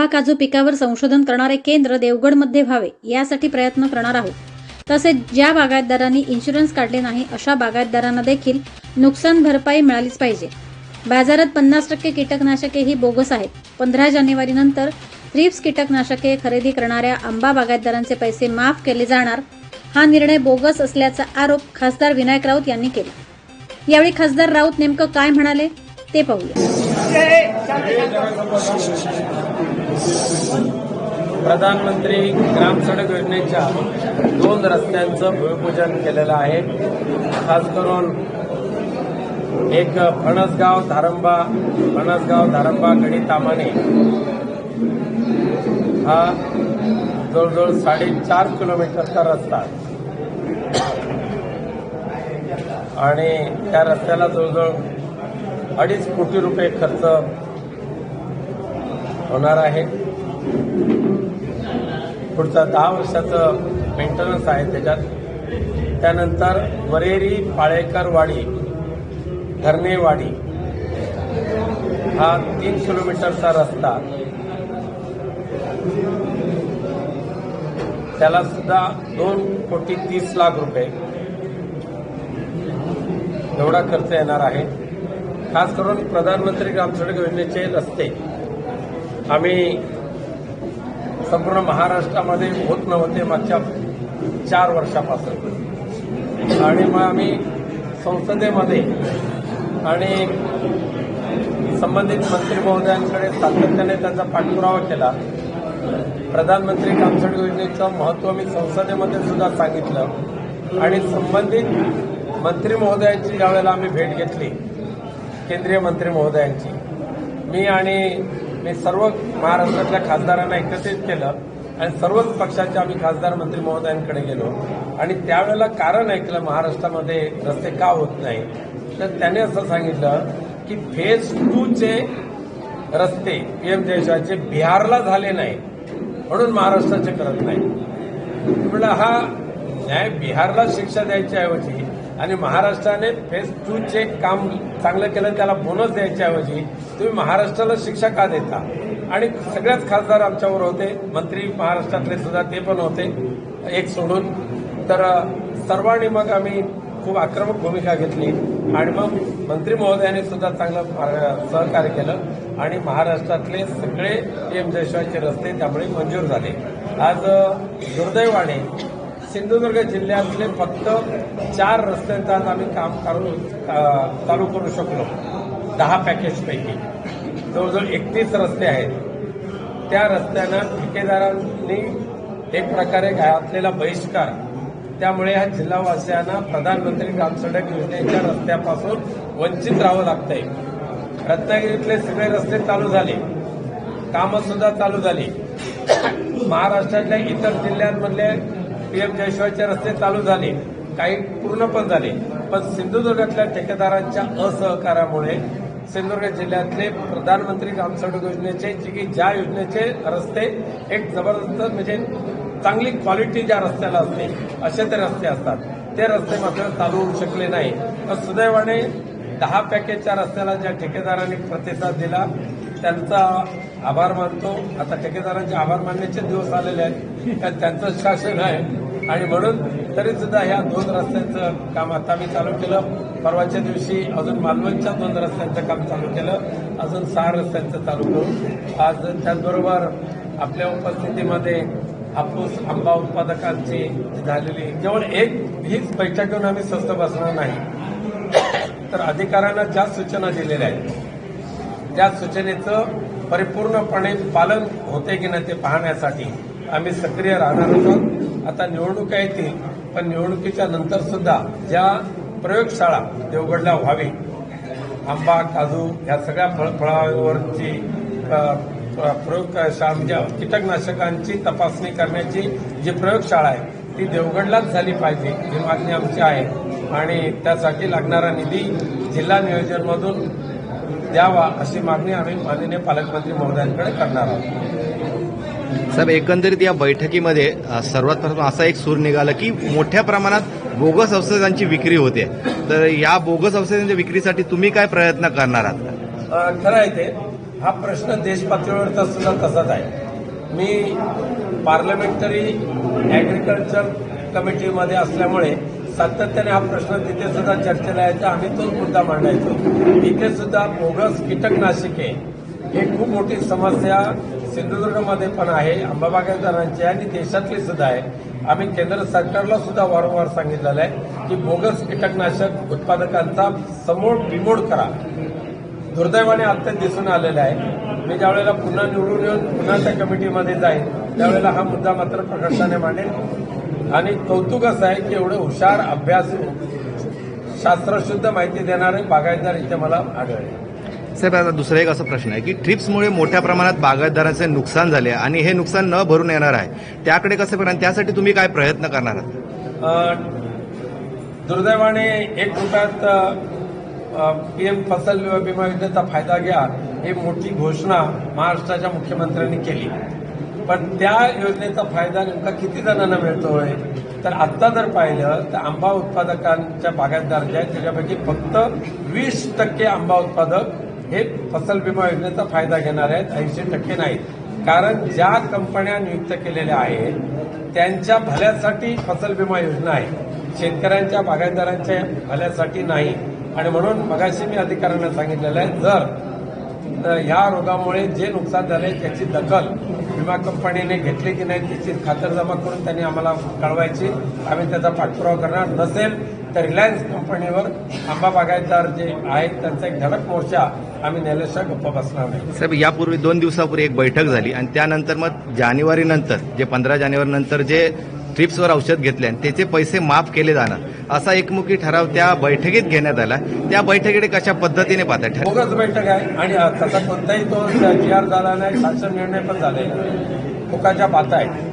आंबा काजू पिकावर संशोधन करणारे केंद्र देवगडमध्ये व्हावे यासाठी प्रयत्न करणार आहोत तसेच ज्या बागायतदारांनी इन्शुरन्स काढले नाही अशा बागायतदारांना देखील नुकसान भरपाई मिळालीच पाहिजे बाजारात पन्नास टक्के कीटकनाशके ही बोगस आहेत पंधरा जानेवारीनंतर थ्रिप्स कीटकनाशके खरेदी करणाऱ्या आंबा बागायतदारांचे पैसे माफ केले जाणार हा निर्णय बोगस असल्याचा आरोप खासदार विनायक राऊत यांनी केला यावेळी खासदार राऊत नेमकं काय म्हणाले ते पाहूया प्रधानमंत्री ग्राम सडक योजनेच्या दोन रस्त्यांचं भूमिपूजन केलेलं आहे. खास करून एक फणसगाव धारंबा फणसगाव धारंबा गडी तामाने हा जवळजवळ साडेचार किलोमीटरचा रस्ता आणि त्या रस्त्याला जवळजवळ अडीच कोटी रुपये खर्च होणार आहे. पुढचा दहा वर्षाचं मेंटेनन्स आहे त्याच्यात. त्यानंतर वरेरी पाळेकरवाडी धरणेवाडी हा तीन किलोमीटरचा रस्ता. त्याला सुद्धा दोन कोटी तीस लाख रुपये एवढा खर्च येणार आहे. खास करून प्रधानमंत्री ग्राम सडक योजनेचे रस्ते. आम्ही संपूर्ण महाराष्ट्रामध्ये होत नव्हते मागच्या चार वर्षापासून. आणि मग आम्ही संसदेमध्ये आणि संबंधित मंत्री महोदयांकडे सातत्याने त्यांचा पाठपुरावा केला. प्रधानमंत्री कामसड योजनेचं महत्त्व मी संसदेमध्ये सुद्धा सांगितलं. आणि संबंधित मंत्री महोदयांची ज्यावेळेला आम्ही भेट घेतली केंद्रीय मंत्री महोदयांची मी आणि मी सर्व महाराष्ट्रातल्या खासदारांना एकत्रित केलं आणि सर्वच पक्षाचे आम्ही खासदार मंत्री महोदयांकडे गेलो. आणि त्यावेळेला कारण ऐकलं महाराष्ट्रामध्ये रस्ते का होत नाही तर त्याने असं सांगितलं की फेज टूचे रस्ते पीएम जयशाचे बिहारला झाले नाही म्हणून महाराष्ट्राचे करत नाही म्हणलं हा न्याय बिहारला शिक्षा द्यायच्या ऐवजी आणि महाराष्ट्राने फेज टूचे काम चांगलं केलं त्याला बोनस द्यायच्याऐवजी तुम्ही महाराष्ट्राला शिक्षा का देता? आणि सगळ्याच खासदार आमच्यावर होते मंत्री महाराष्ट्रातले सुद्धा ते पण होते एक सोडून. तर सर्वांनी मग आम्ही खूप आक्रमक भूमिका घेतली आणि मग मंत्री महोदयाने सुद्धा चांगलं सहकार्य केलं आणि महाराष्ट्रातले सगळे पीएम जयशिवायचे रस्ते त्यामुळे मंजूर झाले. आज दुर्दैवाने सिंधुदुर्ग जिल्ह्यातले फक्त चार रस्त्यांचं आज आम्ही काम करू चालू करू शकलो. दहा पॅकेजपैकी जवळजवळ एकतीस रस्ते आहेत. त्या रस्त्यांना ठेकेदारांनी एक प्रकारे घातलेला बहिष्कार. त्यामुळे ह्या जिल्हावासियांना प्रधानमंत्री ग्रामसडक योजनेच्या रस्त्यापासून वंचित राहावं लागतंय. रत्नागिरीतले सगळे रस्ते चालू झाले. कामं सुद्धा चालू झाली. महाराष्ट्रातल्या इतर जिल्ह्यांमधले पीएम जयशिवायचे रस्ते चालू झाले काही पूर्ण पण झाले. पण सिंधुदुर्गातल्या ठेकेदारांच्या असहकारामुळे सिंधुदुर्ग जिल्ह्यातले प्रधानमंत्री ग्रामसडक योजनेचे जे की ज्या योजनेचे रस्ते एक जबरदस्त म्हणजे चांगली क्वालिटी ज्या रस्त्याला असते असे ते रस्ते असतात. ते रस्ते मात्र चालू होऊ शकले नाही. पण सुदैवाने दहा पॅकेजच्या रस्त्याला ज्या ठेकेदारांनी प्रतिसाद दिला त्यांचा आभार मानतो. आता ठेकेदारांचे आभार मानण्याचे दिवस आलेले आहेत. कारण त्यांचं शासन आहे. आणि म्हणून तरी सुद्धा ह्या दोन रस्त्यांचं काम आता मी चालू केलं. परवाच्या दिवशी अजून मालवणच्या दोन रस्त्यांचं काम चालू केलं. अजून सहा रस्त्यांचं चालू करू. आज त्याचबरोबर आपल्या उपस्थितीमध्ये हापूस आंबा उत्पादकांची झालेली केवळ एक हीच बैठक घेऊन आम्ही स्वस्त बसणार नाही. तर अधिकाऱ्यांना ज्या सूचना दिलेल्या आहेत त्या सूचनेचं परिपूर्णपणे पालन होते की नाही ते पाहण्यासाठी आम्ही सक्रिय राहणार आहोत आता निवडणुका येतील पण निवडणुकीच्या नंतर सुद्धा ज्या प्रयोगशाळा देवगडला व्हावी आंबा काजू या सगळ्या फळफळावरची प्रयोगशाळा म्हणजे कीटकनाशकांची तपासणी करण्याची जी प्रयोगशाळा आहे ती देवगडलाच झाली पाहिजे ही मागणी आमची आहे. आणि त्यासाठी लागणारा निधी जिल्हा नियोजनमधून द्यावा अशी मागणी आम्ही माननीय पालकमंत्री महोदयांकडे करणार आहोत. साहेब एकंदरीत या बैठकीमध्ये सर्वात प्रथम असा एक सूर निघाला की मोठ्या प्रमाणात बोगस औषधांची विक्री होते. तर या बोगस औषधांच्या विक्रीसाठी तुम्ही काय प्रयत्न करणार आहात? खरं आहे ते हा प्रश्न देश पातळीवरचा सुद्धा तसाच आहे. मी पार्लमेंटरी ॲग्रिकल्चर कमिटीमध्ये असल्यामुळे सातत्याने हा प्रश्न तिथे सुद्धा चर्चेला यायचा. आम्ही तोच मुद्दा मांडायचो. इथे सुद्धा बोगस कीटकनाशके हे खूप मोठी समस्या सिंधुदुर्गमध्ये पण आहे अंबाबागायतदारांची आणि देशातली सुद्धा आहे. आम्ही केंद्र सरकारला सुद्धा वारंवार सांगितलेलं आहे की बोगस कीटकनाशक उत्पादकांचा समोर बिमोड करा. दुर्दैवाने आता दिसून आलेलं आहे. मी ज्यावेळेला पुन्हा निवडून येऊन पुन्हा त्या कमिटीमध्ये जाईन त्यावेळेला हा मुद्दा मात्र प्रकर्षाने मांडेल. आणि कौतुक असं आहे की एवढे हुशार अभ्यासू शास्त्रशुद्ध माहिती देणारे बागायतदार इथे मला आढळले. साहेब आता दुसरा एक असा प्रश्न आहे की ट्रिप्समुळे मोठ्या प्रमाणात बागायतदारांचे नुकसान झाले आणि हे नुकसान न भरून येणार आहे. त्याकडे कसं करणार? त्यासाठी तुम्ही काय प्रयत्न करणार आहात? दुर्दैवाने एक रुपयात पीएम फसल विमा योजनेचा फायदा घ्या ही मोठी घोषणा महाराष्ट्राच्या मुख्यमंत्र्यांनी केली. पण त्या योजनेचा फायदा नेमका किती जणांना मिळतोय तर आत्ता जर पाहिलं तर आंबा उत्पादकांच्या बागायतदार जे आहेत त्याच्यापैकी फक्त वीस टक्के आंबा उत्पादक हे फसल विमा योजनेचा फायदा घेणार आहेत ऐंशी टक्के नाहीत कारण ज्या कंपन्या नियुक्त केलेल्या आहेत त्यांच्या भल्यासाठी फसल विमा योजना आहे. शेतकऱ्यांच्या बागायतदारांच्या भल्यासाठी नाही. आणि म्हणून मगाशी मी अधिकाऱ्यांना सांगितलेलं आहे जर ह्या रोगामुळे जे नुकसान झाले त्याची दखल विमा कंपनीने घेतली की नाही त्याची खातरजमा करून त्यांनी आम्हाला कळवायची. आम्ही त्याचा पाठपुरावा करणार. नसेल तर रिलायन्स कंपनीवर आंबा बागायतदार जे आहेत त्यांचा एक धडक मोर्चा आम्ही नेल्याशिवाय गप्प बसणार नाही. साहेब यापूर्वी दोन दिवसापूर्वी एक बैठक झाली आणि त्यानंतर मग जानेवारी नंतर जे पंधरा जानेवारी नंतर जे ट्रिप्सवर औषध घेतले आणि त्याचे पैसे माफ केले जाणार. असा एकमुखी ठराव त्या बैठकीत घेण्यात आला त्या बैठकीकडे कशा पद्धतीने पाहता बोगस बैठक आहे आणि तसा कोणताही तो जी आर झाला नाही शासन निर्णय पण झालेला नाही. फुकाच्या बाता आहेत